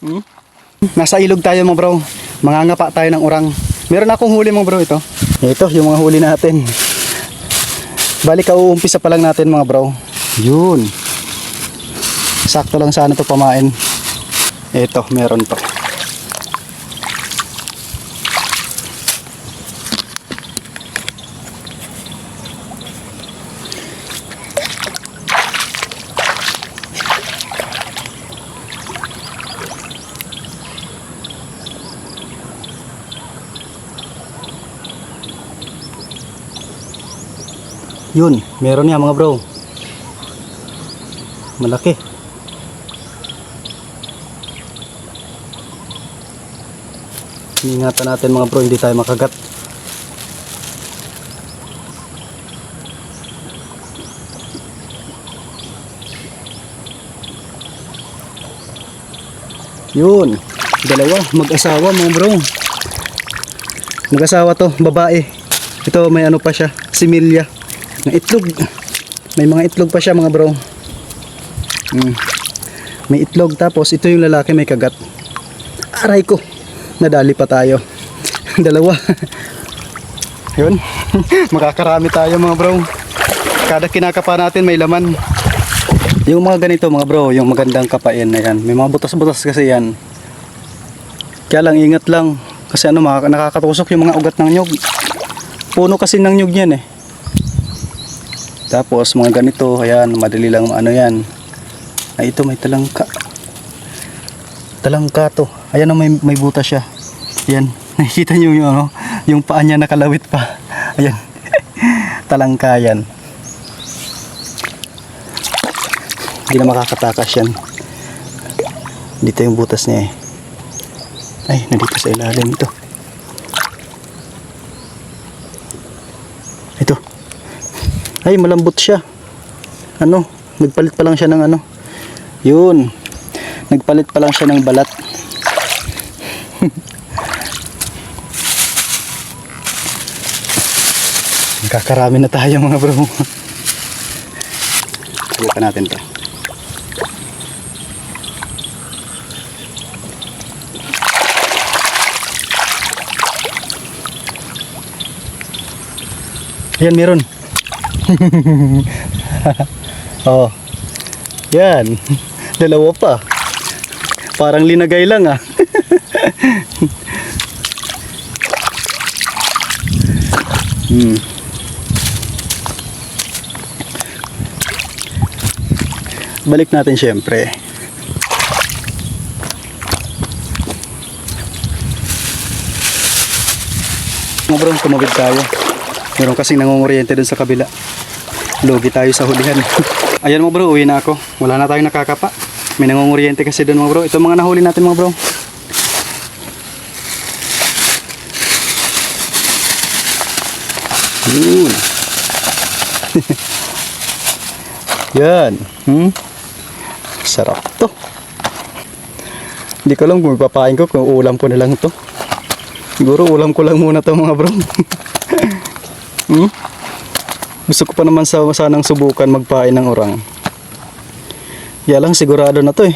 Hmm? Nasa ilog tayo mga bro. Mangangapa tayo ng orang. Meron akong huli mga bro ito. Ito yung mga huli natin. Balik uumpisa pa lang natin mga bro. Yun. Sakto lang sana to pamain. Ito, meron to. Yun, meron niya mga bro. Malaki. Ingatan natin mga bro, hindi tayo makagat. Yun, dalawa, mag-asawa mga bro. Mag-asawa to, babae. Ito may ano pa siya, similya. Ng itlog. May mga itlog pa siya mga bro. Mm. May itlog tapos ito yung lalaki may kagat. Aray ko. Nadali pa tayo. Dalawa. Yun. Makakarami tayo mga bro. Kada kinakapa natin may laman. Yung mga ganito mga bro, yung magandang kapain na yan. May mga butas-butas kasi yan. Kaya lang ingat lang. Kasi ano, nakakatusok yung mga ugat ng nyog. Puno kasi ng nyog yan eh. Tapos mga ganito, ayan, madali lang ano yan. Ay ito may talangka. Talangka to. Ayan oh, may may butas siya. Ayan, nakikita niyo yung ano, yung paa niya nakalawit pa. Ayan. talangka yan. Hindi na makakatakas yan. Dito yung butas niya eh. Ay, nandito sa ilalim ito. Ito. Ay, malambot siya. Ano? Nagpalit pa lang siya ng ano. Yun. Nagpalit pa lang siya ng balat. Kakarami na tayo mga bro. Subukan natin to. Yan, meron. oh. Yan. Dalawa pa. Parang linagay lang ah. hmm. Balik natin syempre. Bro, tumawid tayo. Meron kasing nangunguryente dun sa kabila. Lugi tayo sa hulihan. Ayan mga bro, uwi na ako. Wala na tayong nakakapa. May nangunguryente kasi dun mga bro. Ito mga nahuli natin mga bro. Yun. Yan. Hmm? Sarap to. Hindi ko lang kung magpapain ko kung ulam ko na lang to. Siguro ulam ko lang muna to mga bro. hmm? Gusto ko pa naman sa sanang subukan magpain ng orang. Kaya lang sigurado na to eh.